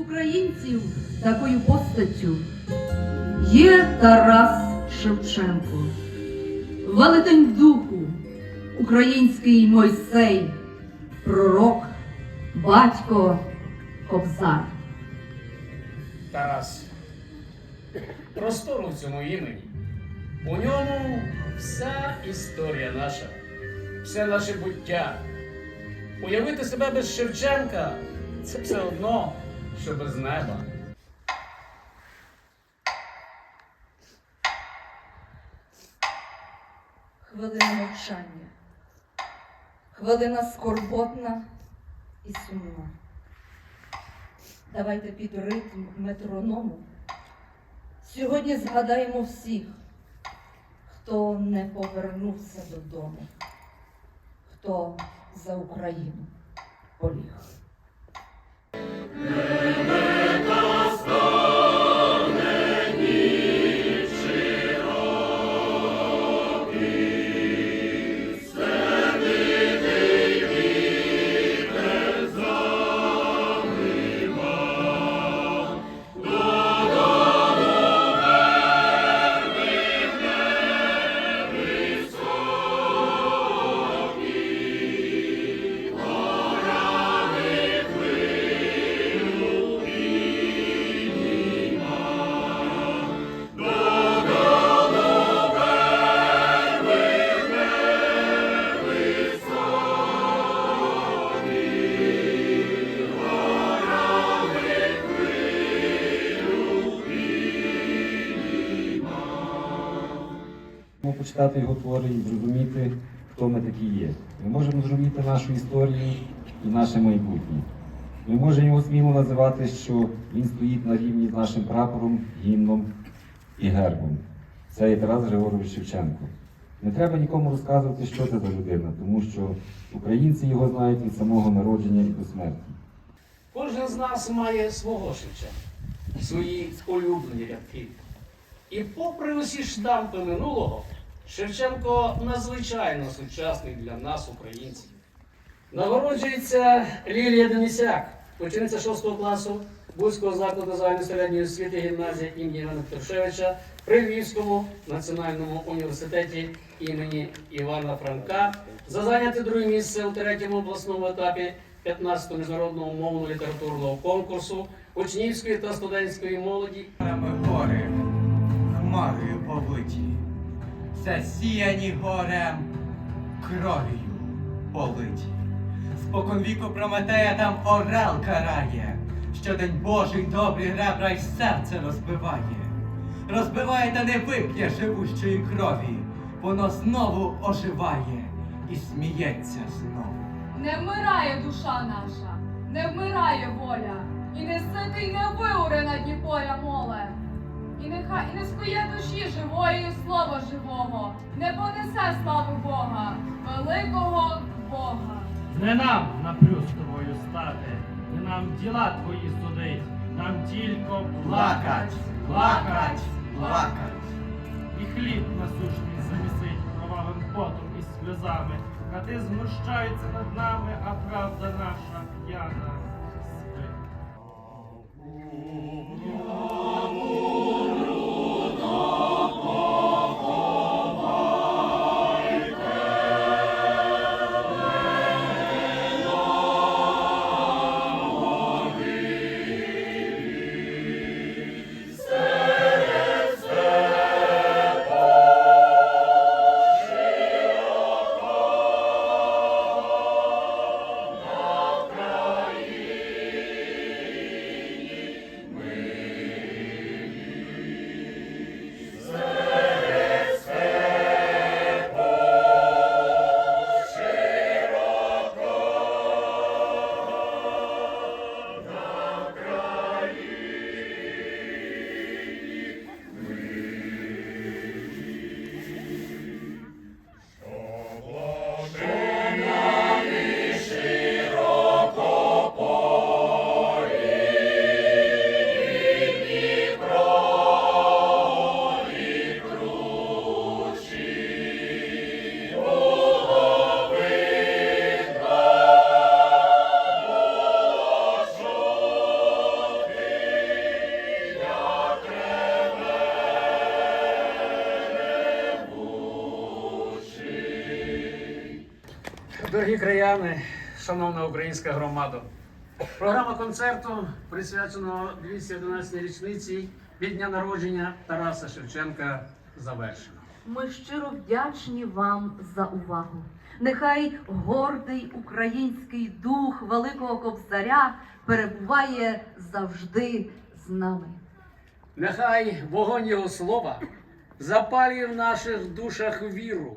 українців такою постаттю є Тарас Шевченко, велетень духу, український Мойсей, пророк, батько, кобзар. Тарас. Простору в цьому імені. У ньому вся історія наша, все наше буття. Уявити себе без Шевченка це все одно, що без неба. Хвилина мовчання, хвилина скорботна і сумна. Давайте під ритм метроному. Сьогодні згадаємо всіх, хто не повернувся додому, хто за Україну поліг. Можемо почитати його твори і зрозуміти, хто ми такі є. Ми можемо зрозуміти нашу історію і наше майбутнє. Ми можемо його сміло називати, що він стоїть на рівні з нашим прапором, гімном і гербом. Це є Тарас Григорович Шевченко. Не треба нікому розказувати, що це за людина, тому що українці його знають від самого народження і до смерті. Кожен з нас має свого Шевченка, свої улюблені рядки. І попри усі штампи минулого, Шевченко надзвичайно сучасний для нас, українців. Нагороджується Лілія Денисяк, учениця 6 класу Бузького закладу загальної середньої освіти гімназії імені Івана Петрушевича при Львівському національному університеті імені Івана Франка за зайняте друге місце у третьому обласному етапі 15-го міжнародного мовно-літературного конкурсу учнівської та студентської молоді. Хмарою повиті, засіяні горем, кров'ю политі. Спокон віку Прометея там орел карає, щодень Божий добрі ребра й серце розбиває. Розбиває та не вип'є живущої крові, воно знову оживає і сміється знову. Не вмирає душа наша, не вмирає воля, і не ситий не виуре на моле. І нехай і не скує душі живої слова живого, не понесе слави Бога, великого Бога. Не нам на плюс тобою стати, не нам діла твої судить, нам тільки Плакать, плакать, плакать. І хліб насущний замісить кровавим потом і сльозами. Кати знущаються над нами, а правда наша п'яна Дорогі краяни, шановна українська громада, програма концерту присвячена 211 річниці від дня народження Тараса Шевченка завершена. Ми щиро вдячні вам за увагу. Нехай гордий український дух Великого Кобзаря перебуває завжди з нами. Нехай вогонь його слова запалює в наших душах віру,